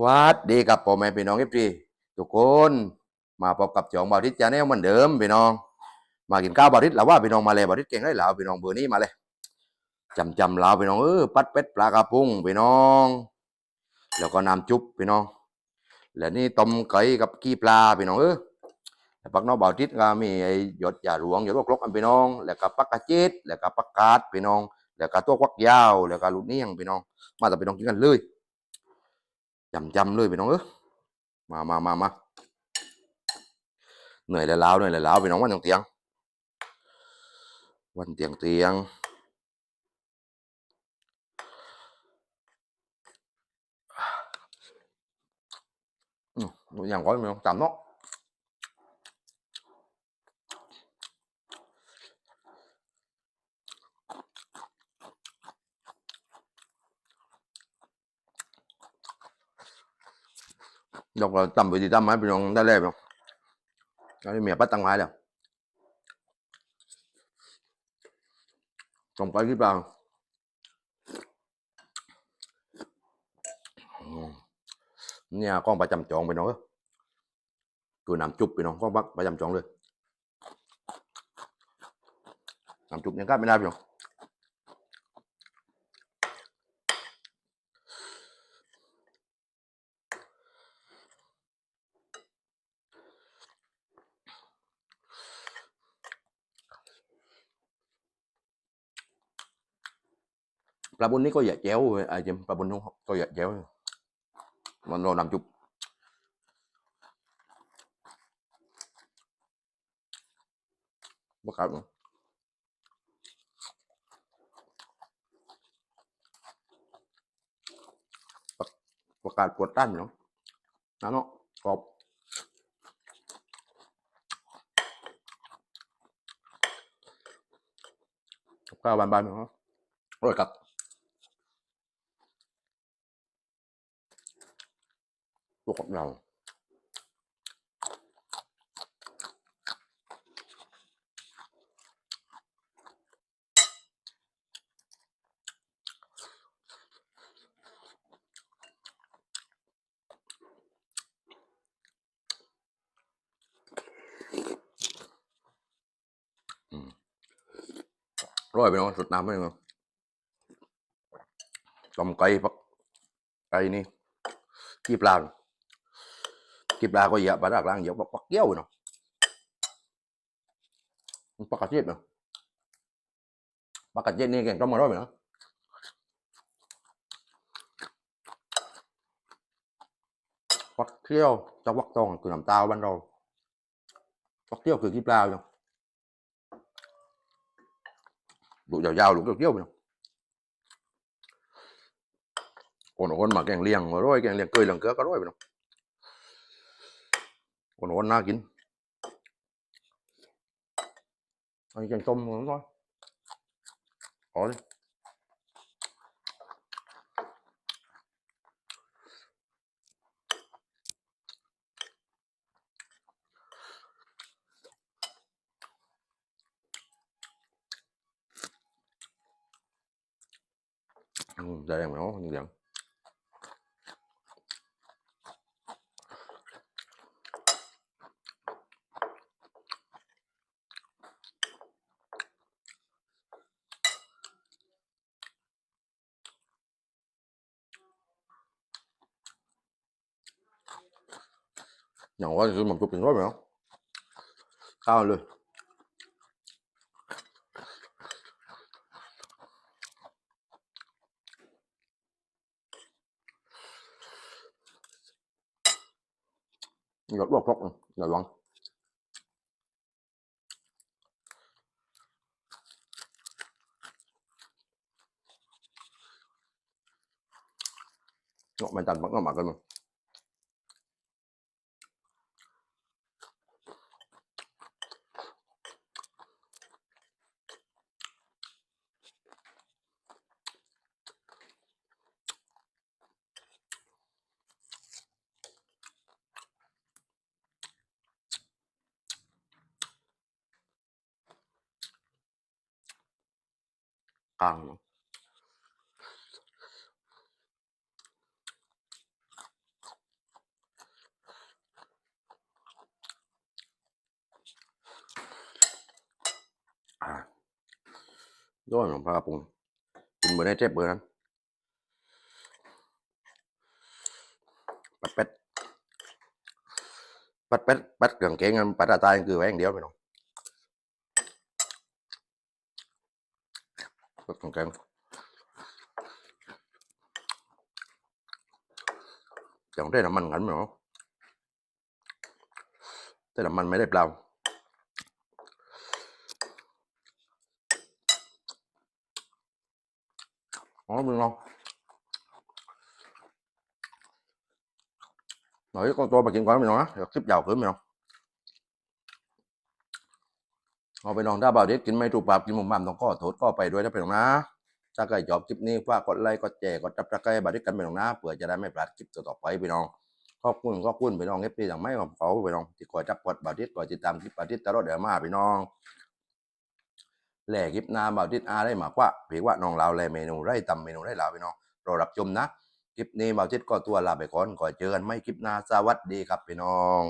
วัดดีกับพ่อแม่พี่น้องเอฟซีทุกคนมาพบกับจองบาริสจาแนลเหมือนเดิมพี่น้อง มากินข้าวบาริสแล้วว่าพี่น้องมาเลยบาริสเก่งได้แล้วพี่น้องเบอร์นี้มาเลยจำจำลาวพี่น้องเออปัดเป็ดปลากระพุ้งพี่น้อง แล้วก็น้ำจุ๊บพี่น้อง และนี่ต้มไก่กับกี้ปลาพี่น้องเออแล้วปักน้องบาริสก็มีไอ้หยดยาหลวงหยดลวกลกอันพี่น้อง แล้วก็ปักกระเจ็ดแล้วก็ปักกาดพี่น้อง แล้วก็ตัวควักยาวแล้วก็ลูกเนียงพี่น้อง มาแต่พี่น้องกินกันเลย จำจำเลยไปน้องเออมามามามาเหนื่อยแล้วล้าเหนื่อยแล้วล้าไปน้องวันเตียง วันเตียงเตียงอย่างก้อยพี่น้องจำเนาะ ดอกเราจำไปดีจำไหมพี่น้องได้เลยพี่น้องตอนนี้เมียปัดตังไม้แล้วส่งไปที่เปล่าเนี่ยกล้องประจำจองไปน้องเอ้ยคือน้ำจุบไปน้องกล้องบักประจำจองเลยน้ำจุบยังกล้าไม่ได้พี่น้อง ปลาบุญนี่ก็อย่าแจ้วเว้ยไอ้เจมปลาบุญนู้นก็อย่าแจ้วมันเรานำจุบประกาศมั้งประกาศปวดต้านเนาะนั่นเนาะกรอบกับข้าวบานๆเนาะอร่อยครับ พวกเราอืมร่อยไปเนาะสุดน้ำไปเนาะต้มไก่ปักไก่นี่ขี้ปลา กีปลาก็เยอะปลาดักล่างเยอะปักเกี้ยวเนาะมันปักกระเจี๊ยบเนาะปักกระเจี๊ยบนี่แกงต้มมาร้อยเนาะปักเกี้ยวจะวักตองคือน้ำตาบ้านเราปักเกี้ยวคือกีปลาเนาะลูกยาวๆลูกเกี้ยวๆเนาะคนคนๆมาแกงเลียงมาร้อยแกงเลียงเกยเลียงเกลือก็ร้อยไปเนาะ คนคนๆน่ากินอันนี้แกงต้ม 양반이술 먹고 빈 거면 가을을 이거 럭럭 이거 왕 ngọt mày tàn vẫn ngọt mặt cơ mà. ปัง ด้วยของปลาปุงกินเบอร์ได้เจ็บเบอร์นั้นปัดเป็ดปัดเป็ดปัดเกลืองเก่งกันปัดตาตายคือไว้อย่างเดียวไม่หรอกาะแต่น้ำมันไม่ได้เปล่าอ๋อมึงลองหน่อย con tôi mà กินก่อนไปน้องนะ เอาไปน้องถ้าบ่าวเด็ดกินไม่ถูกปากกินหมุมมั่มต้องก็โทษก็ไปด้วยนะไปน้องนะถ้าใครชอบคลิปนี้ฝากกดไลค์กดแชร์กดจับตะไคร้บ่าวเด็ดกันไปน้องนะเพื่อจะได้ไม่พลาดคลิปต่อไปไปน้องขอบคุณขอบคุณไปน้องเอฟซีอย่างไม่ของเขาไปน้องที่คอยจับกดบ่าวเด็ดคอยติดตามคลิปบ่าวเด็ดตลอดเดี๋ยวมาไปน้องแหล่คลิปน้าบ่าวทิดอาได้หมากว่าเพียงว่าน้องเราแหล่เมนูได้ตำเมนูได้ลาวพี่น้องรอรับชมนะคลิปนี้บ่าวทิดก็ตัวลาไปก่อนก่อนเจอกันไม่คลิปหน้าสวัสดีครับพี่น้อง